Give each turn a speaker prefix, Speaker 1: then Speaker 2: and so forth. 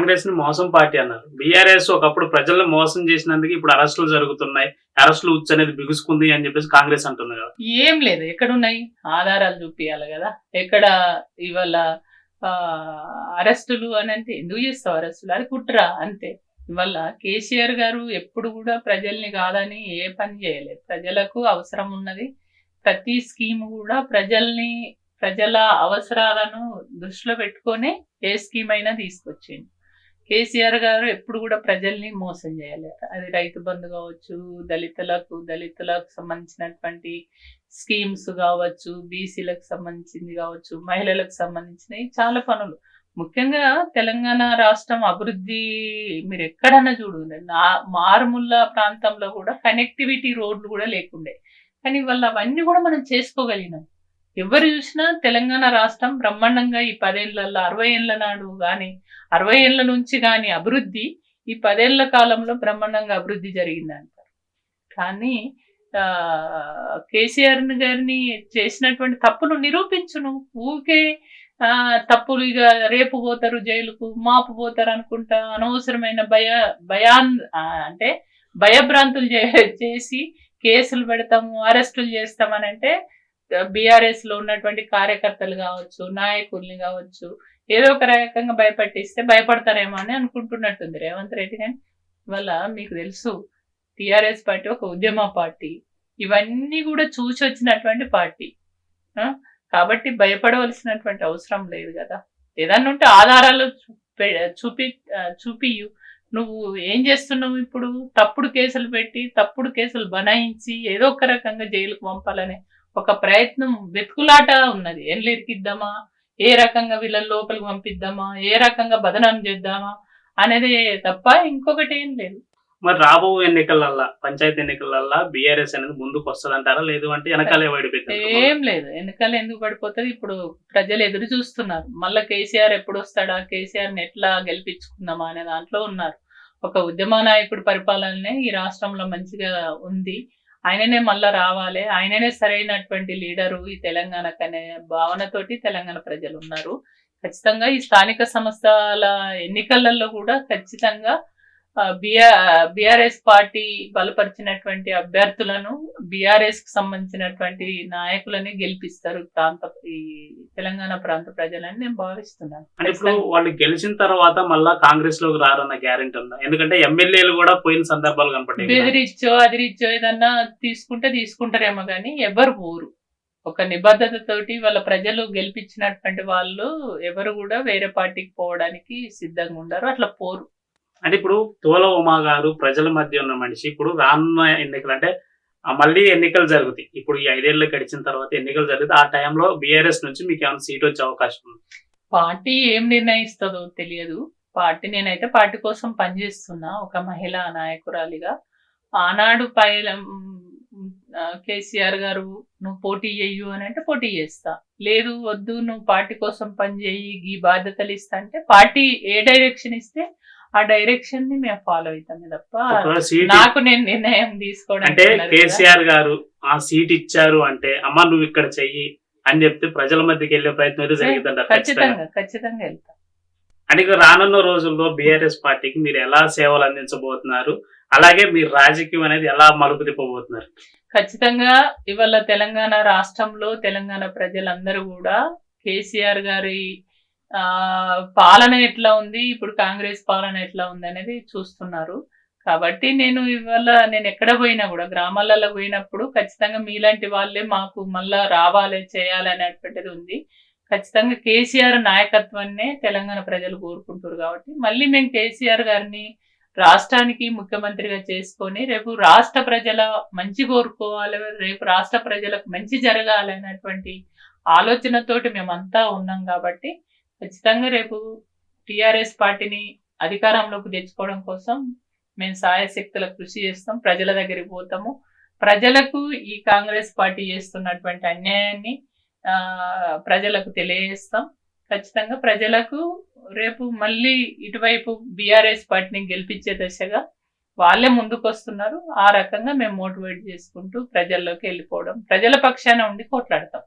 Speaker 1: కాంగ్రెస్ని మోసం పార్టీ అన్నారు. బీఆర్ఎస్ ఒకప్పుడు ప్రజలను మోసం చేసినందుకు ఇప్పుడు అరెస్టులు జరుగుతున్నాయి. అరెస్టులు ఉచ్చు అనేది బిగుసుకుంది అని చెప్పేసి కాంగ్రెస్ అంటుంది కదా.
Speaker 2: ఏం లేదు. ఎక్కడున్నాయి? ఆధారాలు చూపియాలి కదా. ఎక్కడ ఇవాళ అరెస్టులు అని అంటే ఎందుకు చేస్తావు అరెస్టులు? అది కుట్ర అంతే. ఇవాళ కేసీఆర్ గారు ఎప్పుడు కూడా ప్రజల్ని కాదని ఏ పని చేయలేదు. ప్రజలకు అవసరం ఉన్నది ప్రతి స్కీమ్ కూడా ప్రజల్ని ప్రజల అవసరాలను దృష్టిలో పెట్టుకొని ఏ స్కీమ్ అయినా తీసుకొచ్చింది కేసీఆర్ గారు ఎప్పుడు కూడా ప్రజల్ని మోసం చేయలేరు అది రైతు బంధు కావచ్చు దళితులకు దళితులకు సంబంధించినటువంటి స్కీమ్స్ కావచ్చు బీసీలకు సంబంధించింది కావచ్చు మహిళలకు సంబంధించినవి చాలా పనులు. ముఖ్యంగా తెలంగాణ రాష్ట్రం అభివృద్ధి మీరు ఎక్కడన్నా చూడు నా మారుమూల ప్రాంతంలో కూడా కనెక్టివిటీ రోడ్లు కూడా లేకుండే. కానీ వల్ల అవన్నీ కూడా మనం చేసుకోగలిగినాం. ఎవరు చూసినా తెలంగాణ రాష్ట్రం బ్రహ్మాండంగా ఈ పదేళ్ళలో అరవై ఏళ్ళ నాడు కానీ అరవై ఏళ్ళ నుంచి కానీ అభివృద్ధి ఈ పదేళ్ళ కాలంలో బ్రహ్మాండంగా అభివృద్ధి జరిగింది అంటారు కానీ ఆ, కేసీఆర్ గారిని చేసినటువంటి తప్పును నిరూపించును. ఊకే ఆ, తప్పులు ఇక రేపు పోతారు జైలుకు మాపు పోతారు అనుకుంటా అనవసరమైన భయ భయాన్ అంటే భయభ్రాంతులు చే- చేసి కేసులు పెడతాము అరెస్టులు చేస్తామని అంటే బీఆర్ఎస్లో ఉన్నటువంటి కార్యకర్తలు కావచ్చు నాయకుల్ని కావచ్చు ఏదో ఒక రకంగా భయపెట్టిస్తే భయపడతారేమో అని అనుకుంటున్నట్టుంది రేవంత్ రెడ్డి కానీ వల్ల మీకు తెలుసు టిఆర్ఎస్ పార్టీ ఒక ఉద్యమ పార్టీ. ఇవన్నీ కూడా చూసి వచ్చినటువంటి పార్టీ. ఆ? కాబట్టి భయపడవలసినటువంటి అవసరం లేదు కదా. ఏదన్నా ఉంటే ఆధారాలు చూపి చూపియు నువ్వు ఏం చేస్తున్నావు ఇప్పుడు? తప్పుడు కేసులు పెట్టి తప్పుడు కేసులు బనాయించి ఏదో ఒక రకంగా జైలుకు పంపాలనే ఒక ప్రయత్నం వెతుకులాట ఉన్నది. ఎల్లు ఇరికిద్దామా ఏ రకంగా వీళ్ళని లోపలికి పంపిద్దామా? ఏ రకంగా బదనాం చేద్దామా? అనేది తప్ప ఇంకొకటి ఏం లేదు.
Speaker 1: మరి రాబో ఎన్నికలల్లా పంచాయతీ ఎన్నికలల్లా బీఆర్ఎస్ అనేది ముందుకు వస్తుంది అంటారా లేదు అంటే వెనకాలే వైడిపోయింది
Speaker 2: ఏం లేదు. ఎన్నికలు ఎందుకు పడిపోతుంది? ఇప్పుడు ప్రజలు ఎదురు చూస్తున్నారు. మళ్ళీ కేసీఆర్ ఎప్పుడు వస్తాడా? కేసీఆర్ని ఎట్లా గెలిపించుకుందామా అనే దాంట్లో ఉన్నారు. ఒక ఉద్యమ నాయకుడి పరిపాలనే ఈ రాష్ట్రంలో మంచిగా ఉంది. ఆయననే మళ్ళా రావాలి. ఆయననే సరైనటువంటి లీడరు ఈ తెలంగాణకు అనే భావనతోటి తెలంగాణ ప్రజలు ఉన్నారు ఖచ్చితంగా ఈ స్థానిక సంస్థల ఎన్నికలలో కూడా ఖచ్చితంగా బిఆర్ఎస్ పార్టీ బలపరిచినటువంటి అభ్యర్థులను బిఆర్ఎస్కి సంబంధించినటువంటి నాయకులని గెలిపిస్తారు ప్రాంత ఈ తెలంగాణ ప్రాంత ప్రజలని నేను భావిస్తున్నాను.
Speaker 1: అంటే ఇప్పుడు వాళ్ళు గెలిచిన తర్వాత మళ్ళా కాంగ్రెస్లోకి రారన్న గ్యారెంటీ ఉందా? ఎందుకంటే ఎమ్మెల్యేలు కూడా పోయిన సందర్భాలు కనపడ్డాయి కదా.
Speaker 2: బెదిరిచ్చో అదిరిచ్చో ఏదన్నా తీసుకుంటే తీసుకుంటారేమో కానీ ఎవరు పోరు ఒక నిబద్ధతతోటి వాళ్ళ ప్రజలు గెలిపించినటువంటి వాళ్ళు ఎవరు కూడా వేరే పార్టీకి పోవడానికి సిద్ధంగా ఉండరు. అట్లా పోరు.
Speaker 1: అంటే ఇప్పుడు తోల ఉమా గారు ప్రజల మధ్య ఉన్న మనిషి ఇప్పుడు రానున్న ఎన్నికలు అంటే మళ్ళీ ఎన్నికలు జరుగుతాయి. ఇప్పుడు ఈ ఐదేళ్ళు గడిచిన తర్వాత ఎన్నికలు జరుగుతాయి. ఆ టైంలో బీఆర్ఎస్ నుంచి మీకు ఏమైనా సీట్ వచ్చే అవకాశం ఉంది?
Speaker 2: పార్టీ ఏం నిర్ణయిస్తుందో తెలియదు. పార్టీ నేనైతే పార్టీ కోసం పనిచేస్తున్నా ఒక మహిళా నాయకురాలిగా. ఆనాడు పై కేసీఆర్ గారు నువ్వు పోటీ చెయ్యు అని అంటే పోటీ చేస్తా. లేదు వద్దు నువ్వు పార్టీ కోసం పనిచేయి ఈ బాధ్యతలు ఇస్తా అంటే పార్టీ ఏ డైరెక్షన్ ఇస్తే ఆ డైరెక్షన్ని మేము ఫాలో అవుతామే తప్ప నాకు నేను నిర్ణయం తీసుకోవడం
Speaker 1: అంటే కేసీఆర్ గారు ఆ సీట్ ఇచ్చారు అంటే అమ్మ నువ్వు ఇక్కడ చెయ్యి అని చెప్తే ప్రజల మధ్యకి వెళ్ళే ప్రయత్నం అయితే జరిగిందంటారు ఖచ్చితంగా
Speaker 2: ఖచ్చితంగా. వెళ్తా.
Speaker 1: అంటే రానున్న రోజుల్లో బీఆర్ఎస్ పార్టీకి మీరు ఎలా సేవలు అందించబోతున్నారు? అలాగే మీరు రాజకీయం అనేది ఎలా మలుపు తిప్పబోతున్నారు?
Speaker 2: ఖచ్చితంగా ఇవాళ తెలంగాణ రాష్ట్రంలో తెలంగాణ ప్రజలందరూ కూడా కేసీఆర్ గారి పాలన ఎట్లా ఉంది? ఇప్పుడు కాంగ్రెస్ పాలన ఎట్లా ఉంది అనేది చూస్తున్నారు. కాబట్టి నేను ఇవాళ నేను ఎక్కడ పోయినా కూడా గ్రామాలలో పోయినప్పుడు ఖచ్చితంగా మీలాంటి వాళ్ళే మాకు మళ్ళా రావాలి చేయాలి అనేటువంటిది ఉంది. ఖచ్చితంగా కేసీఆర్ నాయకత్వాన్నే తెలంగాణ ప్రజలు కోరుకుంటారు కాబట్టి మళ్ళీ మేము కేసీఆర్ గారిని రాష్ట్రానికి ముఖ్యమంత్రిగా చేసుకొని రేపు రాష్ట్ర ప్రజల మంచి కోరుకోవాలి రేపు రాష్ట్ర ప్రజలకు మంచి జరగాలి అనేటువంటి ఆలోచనతోటి మేమంతా ఉన్నాం కాబట్టి ఖచ్చితంగా రేపు టిఆర్ఎస్ పార్టీని అధికారంలోకి తెచ్చుకోవడం కోసం మేము సాయశక్తుల కృషి చేస్తాం ప్రజల దగ్గరికి పోతాము. ప్రజలకు ఈ కాంగ్రెస్ పార్టీ చేస్తున్నటువంటి అన్యాయాన్ని ప్రజలకు తెలియజేస్తాం. ఖచ్చితంగా ప్రజలకు రేపు మళ్ళీ ఇటువైపు బీఆర్ఎస్ పార్టీని గెలిపించే దశగా వాళ్ళే ముందుకు వస్తున్నారు ఆ రకంగా మేము మోటివేట్ చేసుకుంటూ ప్రజల్లోకి వెళ్ళిపోవడం ప్రజల పక్షాన ఉండి కొట్లాడతాం